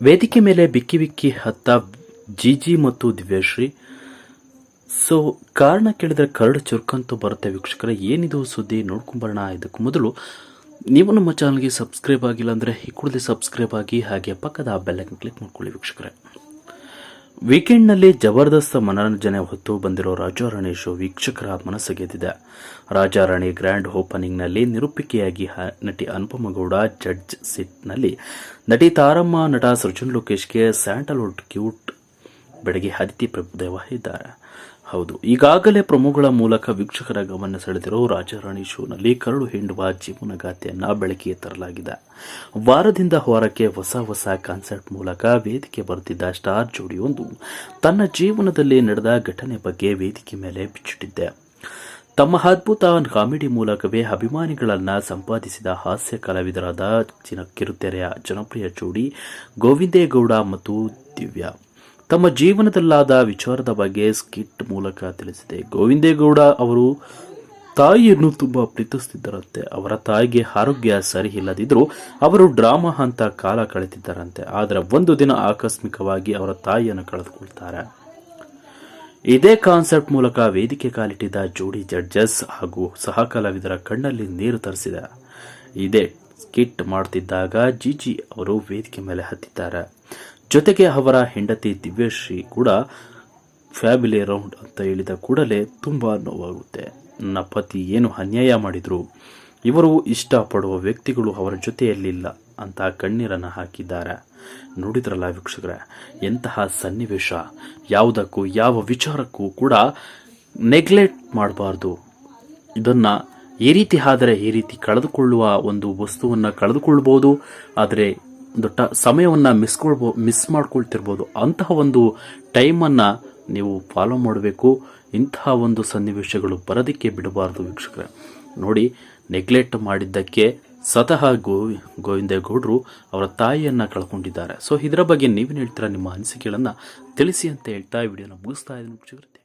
ವೇದಿಕೆ ಮೇಲೆ ಬಿಕ್ಕಿ ಬಿಕ್ಕಿ ಹತ್ತ ಜಿಜಿ ಮತ್ತು ದಿವ್ಯಶ್ರೀ. ಸೊ, ಕಾರಣ ಕೇಳಿದ್ರೆ ಕರಡು ಚುರುಕಂತೂ ಬರುತ್ತೆ ವೀಕ್ಷಕರ. ಏನಿದು ಸುದ್ದಿ ನೋಡ್ಕೊಂಬರೋಣ ಇದಕ್ಕೂ ಮೊದಲು, ನೀವು ನಮ್ಮ ಚಾನಲ್ಗೆ ಸಬ್ಸ್ಕ್ರೈಬ್ ಆಗಿಲ್ಲ ಅಂದರೆ ಈ ಕೂಡಲೇ ಸಬ್ಸ್ಕ್ರೈಬ್ ಆಗಿ ಹಾಗೆ ಪಕ್ಕದ ಬೆಲ್ಲೈಕನ್ ಕ್ಲಿಕ್ ಮಾಡ್ಕೊಳ್ಳಿ ವೀಕ್ಷಕರೇ. ವೀಕೆಂಡ್ನಲ್ಲಿ ಜಬರ್ದಸ್ತ್ ಮನರಂಜನೆ ಹೊತ್ತು ಬಂದಿರೋ ರಾಜಾರಾಣಿ ಶೋ ವೀಕ್ಷಕರ ಮನಸ್ಸು ಗೆದ್ದಿದೆ ರಾಜಾರಾಣಿ ಗ್ರ್ಯಾಂಡ್ ಓಪನಿಂಗ್ನಲ್ಲಿ ನಿರೂಪಿಕೆಯಾಗಿ ನಟಿ ಅನುಪಮ ಗೌಡ ಜಡ್ಜ್ ಸಿಟ್ನಲ್ಲಿ ನಟಿ ತಾರಮ್ಮ, ನಟ ಸೃಜನ್ ಲೋಕೇಶ್ಗೆ ಸ್ಯಾಂಡಲ್ವುಡ್ ಕ್ಯೂಟ್ ಬೆಡಗಿ ಅದಿತಿ ಪ್ರಭುದೇವ ಇದ್ದಾರೆ. ಹೌದು. ಈಗಾಗಲೇ ಪ್ರಮುಖಗಳ ಮೂಲಕ ವೀಕ್ಷಕರ ಗಮನ ಸೆಳೆದಿರೋ ರಾಜಾರಾಣಿ ಶೋನಲ್ಲಿ ಕರಳು ಹಿಂಡುವ ಜೀವನಗಾಥೆಯನ್ನ ಬೆಳಕಿಗೆ ತರಲಾಗಿದೆ. ವಾರದಿಂದ ವಾರಕ್ಕೆ ಹೊಸ ಹೊಸ ಕಾನ್ಸರ್ಟ್ ಮೂಲಕ ವೇದಿಕೆ ಬರುತ್ತಿದ್ದ ಸ್ಟಾರ್ ಜೋಡಿಯೊಂದು ತನ್ನ ಜೀವನದಲ್ಲಿ ನಡೆದ ಘಟನೆ ಬಗ್ಗೆ ವೇದಿಕೆ ಮೇಲೆ ಬಿಚ್ಚಿಟ್ಟಿದ್ದೆ ತಮ್ಮ ಅದ್ಭುತ ಕಾಮಿಡಿ ಮೂಲಕವೇ ಅಭಿಮಾನಿಗಳನ್ನ ಸಂಪಾದಿಸಿದ ಹಾಸ್ಯ ಕಲಾವಿದರಾದ ಕಿರುತೆರೆಯ ಜನಪ್ರಿಯ ಜೋಡಿ ಗೋವಿಂದೇಗೌಡ ಮತ್ತು ದಿವ್ಯಾ. ತಮ್ಮ ಜೀವನದಲ್ಲಾದ ವಿಚಾರದ ಬಗ್ಗೆ ಸ್ಕಿಟ್ ಮೂಲಕ ತಿಳಿಸಿದೆ. ಗೋವಿಂದೇಗೌಡ ಅವರು, ತಾಯಿಯನ್ನು ತುಂಬ ಪ್ರೀತಿಸುತ್ತಿದ್ದರಂತೆ ಅವರ ತಾಯಿಗೆ ಆರೋಗ್ಯ ಸರಿ ಇಲ್ಲದಿದ್ದರೂ ಅವರು ಡ್ರಾಮಾ ಅಂತ ಕಾಲ ಕಳೆದಿದ್ದರಂತೆ, ಆದರೆ ಒಂದು ದಿನ ಆಕಸ್ಮಿಕವಾಗಿ ಅವರ ತಾಯಿಯನ್ನು ಕಳೆದುಕೊಳ್ತಾರೆ. ಇದೇ ಕಾನ್ಸೆಪ್ಟ್ ಮೂಲಕ ವೇದಿಕೆ ಕಾಲಿಟ್ಟಿದ್ದ ಜೋಡಿ ಜಡ್ಜಸ್ ಹಾಗೂ ಸಹ ಕಲಾವಿದರ ಕಣ್ಣಲ್ಲಿ ನೀರು ತರಿಸಿದೆ. ಇದೇ ಸ್ಕಿಟ್ ಮಾಡ್ತಿದ್ದಾಗ ಜಿಜಿ ಅವರು ವೇದಿಕೆ ಮೇಲೆ ಹತ್ತಿದ್ದಾರೆ. ಜೊತೆಗೆ ಅವರ ಹೆಂಡತಿ ದಿವ್ಯಶ್ರೀ ಕೂಡ ಫ್ಯಾಮಿಲಿ ರೌಂಡ್ ಅಂತ ಹೇಳಿದ ಕೂಡಲೇ ತುಂಬ ನೋವಾಗುತ್ತೆ. ನನ್ನ ಪತಿ ಏನು ಅನ್ಯಾಯ ಮಾಡಿದ್ರು, ಇವರು ಇಷ್ಟಪಡುವ ವ್ಯಕ್ತಿಗಳು ಅವರ ಜೊತೆಯಲ್ಲಿಲ್ಲ ಅಂತ ಕಣ್ಣೀರನ್ನು ಹಾಕಿದ್ದಾರೆ. ನೋಡಿದ್ರಲ್ಲ ವೀಕ್ಷಕರೇ, ಎಂತಹ ಸನ್ನಿವೇಶ. ಯಾವುದಕ್ಕೂ, ಯಾವ ವಿಚಾರಕ್ಕೂ ಕೂಡ ನೆಗ್ಲೆಕ್ಟ್ ಮಾಡಬಾರ್ದು. ಇದನ್ನ ಈ ರೀತಿ ಆದರೆ ಈ ರೀತಿ ಕಳೆದುಕೊಳ್ಳುವ ಒಂದು ವಸ್ತುವನ್ನು ಕಳೆದುಕೊಳ್ಬೋದು, ಆದರೆ ಒಂದು ಸಮಯವನ್ನು ಸಮಯವನ್ನು ಮಿಸ್ಕೊಳ್ಬೋ ಮಿಸ್ ಮಾಡ್ಕೊಳ್ತಿರ್ಬೋದು. ಅಂತಹ ಒಂದು ಟೈಮನ್ನು ನೀವು ಫಾಲೋ ಮಾಡಬೇಕು. ಇಂತಹ ಒಂದು ಸನ್ನಿವೇಶಗಳು ಬರೋದಕ್ಕೆ ಬಿಡಬಾರ್ದು ವೀಕ್ಷಕರೇ. ನೋಡಿ ನೆಗ್ಲೆಕ್ಟ್ ಮಾಡಿದ್ದಕ್ಕೆ ಸ್ವತಃ ಗೋ, ಗೋವಿಂದೇಗೌಡರು ಅವರ ತಾಯಿಯನ್ನು ಕಳ್ಕೊಂಡಿದ್ದಾರೆ. ಸೊ ಇದರ ಬಗ್ಗೆ ನೀವೇನು ಹೇಳ್ತೀರಾ? ನಿಮ್ಮ ಅನಿಸಿಕೆಗಳನ್ನು ತಿಳಿಸಿ ಅಂತ ಹೇಳ್ತಾ ವಿಡಿಯೋನ ಮುಗಿಸ್ತಾ ಇದ್ದೀನಿ ವೀಕ್ಷಕರೇ.